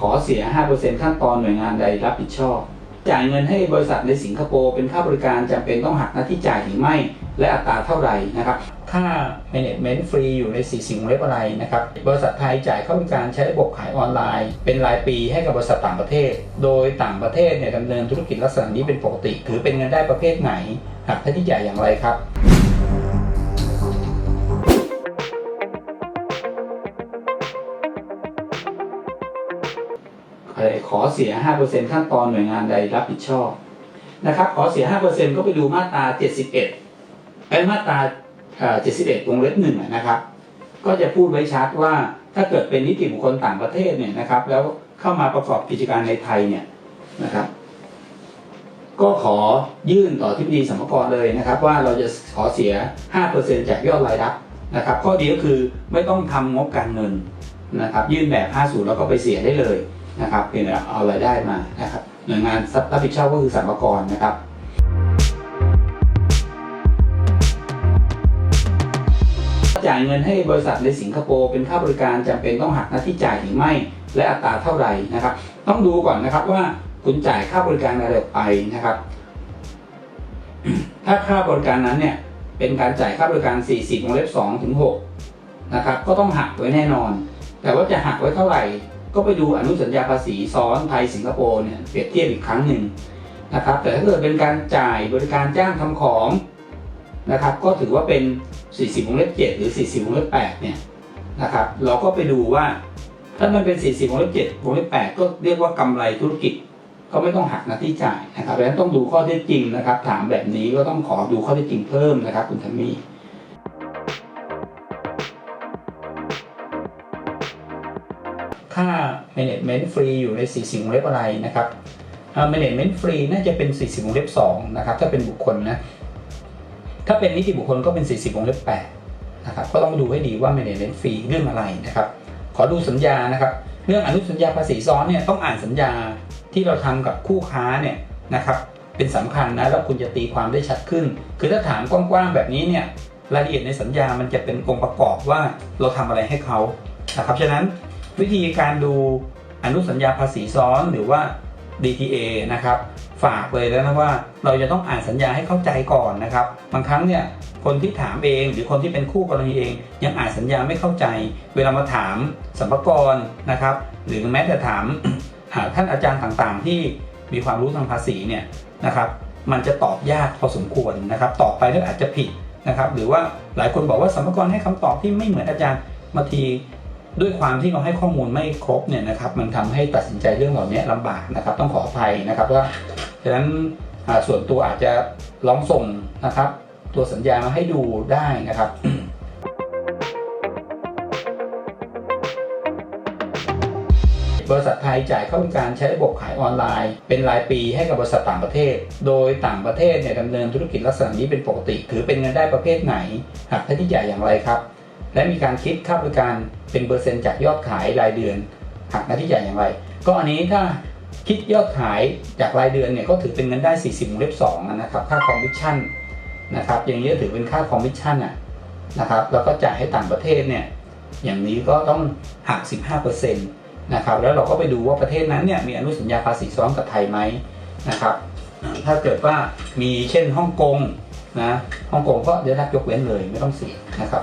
ขอเสีย 5%ขั้นตอนหน่วยงานใดรับผิดชอบ จ่ายเงินให้บริษัทในสิงคโปร์เป็นค่าบริการจำเป็นต้องหักหน้าที่จ่ายหรือไม่ และอัตราเท่าไหร่นะครับค่า management ฟรีอยู่ใน4สิ่งเล็บอะไรนะครับ บริษัทไทยจ่ายค่าบริการใช้ระบบขายออนไลน์ เป็นรายปีให้กับบริษัทต่างประเทศ โดยต่างประเทศเนี่ยดำเนินธุรกิจลักษณะนี้เป็นปกติ ถือเป็นเงินได้ประเภทไหนหักหน้าที่จ่ายอย่างไรครับ ขอเสีย 5%ขั้นตอนหน่วยงานใดรับผิดชอบนะครับขอเสีย 5%ก็ไปดูมาตรา 71ไอ้มาตราเอ่อ71วงเล็บหนึ่งนะครับ ก็จะพูดไว้ชัดว่าถ้าเกิดเป็นนิติบุคคลต่างประเทศเนี่ยนะครับ แล้วเข้ามาประกอบกิจการในไทยเนี่ยนะครับ ก็ขอยื่นต่อที่ปดีสรรพากรเลยนะครับ ว่าเราจะขอเสีย 5%จากยอดรายรับนะครับ ข้อดีก็คือไม่ต้องทำงบการเงินนะครับ ยื่นแบบ 50 แล้วก็ไปเสียได้เลย นะครับเพียงแต่เอารายได้มานะครับหน่วยงานรับผิดชอบก็คือสรรพากรนะครับจ่ายเงินให้บริษัทในสิงคโปร์เป็นค่าบริการจำเป็นต้องหักหน้าที่จ่ายหรือไม่ และอัตราเท่าไหร่นะครับ ต้องดูก่อนนะครับว่าคุณจ่ายค่าบริการอะไรออกไปนะครับ ถ้าค่าบริการนั้นเนี่ยเป็นการจ่ายค่าบริการ 40วงเล็บ2ถึง6นะครับ ก็ต้องหักไว้แน่นอน แต่ว่าจะหักไว้เท่าไหร่ ก็ไปดูอนุสัญญาภาษีซ้อนไทยสิงคโปร์เนี่ยเปรียบเทียบอีกครั้งหนึ่งนะครับ แต่ถ้าเกิดเป็นการจ่ายบริการจ้างทำของนะครับ ก็ถือว่าเป็น 40วงเล็บ7หรือ 40วงเล็บ8เนี่ยนะครับ เราก็ไปดูว่า ถ้ามันเป็น 40วงเล็บ7วงเล็บ8ก็เรียกว่ากำไรธุรกิจ ก็ไม่ต้องหักหน้าที่จ่ายนะครับดังนั้นต้องดูข้อเท็จจริงนะครับ ถามแบบนี้ก็ต้องขอดูข้อเท็จจริงเพิ่มนะครับ คุณทัมมี่ ค่า management ฟรีอยู่ใน4สิ่งวงเล็บอะไรนะครับ management ฟรีน่าจะเป็น 40วงเล็บ2นะครับถ้าเป็นบุคคลนะถ้าเป็นนิติบุคคลก็เป็น 40วงเล็บ8นะครับก็ต้องดูให้ดีว่า management ฟรีเรื่องอะไรนะครับ ขอดูสัญญานะครับ เรื่องอนุสัญญาภาษีซ้อนเนี่ยต้องอ่านสัญญาที่เราทำกับคู่ค้าเนี่ยนะครับเป็นสำคัญนะแล้วคุณจะตีความได้ชัดขึ้น คือถ้าถามกว้างๆแบบนี้เนี่ยรายละเอียดในสัญญามันจะเป็นองค์ประกอบว่าเราทำอะไรให้เขานะครับฉะนั้น วิธีการดูอนุสัญญาภาษีซ้อนหรือว่า DTA นะครับฝากเลยแล้วนะว่าเราจะต้องอ่านสัญญาให้เข้าใจก่อนนะครับ บางครั้งเนี่ยคนที่ถามเองหรือคนที่เป็นคู่กรณีเอง ยังอ่านสัญญาไม่เข้าใจ เวลามาถามสัมภากรนะครับ หรือแม้แต่ถามาท่านอาจารย์ต่างๆ ที่มีความรู้ทางภาษีเนี่ยนะครับมันจะตอบยากพอสมควรนะครับ ตอบไปแล้วอาจจะผิดนะครับ หรือว่าหลายคนบอกว่าสัมภากรให้คำตอบที่ไม่เหมือนอาจารย์บางที ด้วยความที่เราให้ข้อมูลไม่ครบเนี่ยนะครับ มันทำให้ตัดสินใจเรื่องเหล่านี้ลำบากนะครับ ต้องขออภัยนะครับว่าฉะนั้นส่วนตัวอาจจะลองส่งนะครับ ตัวสัญญามาให้ดูได้นะครับบริษัทไทยจ่ายค่าบริการใช้ระบบขายออนไลน์ เป็นรายปีให้กับบริษัทต่างประเทศ โดยต่างประเทศเนี่ยดำเนินธุรกิจลักษณะนี้เป็นปกติ ถือเป็นเงินได้ประเภทไหนหักค่าที่จ่ายอย่างไรครับ และมีการคิดค่าบริการเป็นเปอร์เซ็นต์จากยอดขายรายเดือนหักหน้าที่จ่ายอย่างไร ก็อันนี้ถ้าคิดยอดขายจากรายเดือนเนี่ยก็ถือเป็นเงินได้ 40วงเล็บ2นะครับค่าคอมมิชชั่นนะครับอย่างนี้ก็ถือเป็นค่าคอมมิชชั่นอะนะครับแล้วก็จ่ายให้ต่างประเทศเนี่ยอย่างนี้ก็ต้องหัก 15%นะครับแล้วเราก็ไปดูว่าประเทศนั้นเนี่ยมีอนุสัญญาภาษีซ้อนกับไทยไหมนะครับถ้าเกิดว่ามีเช่นฮ่องกงนะฮ่องกงก็จะรับยกเว้นเลยไม่ต้องเสียนะครับ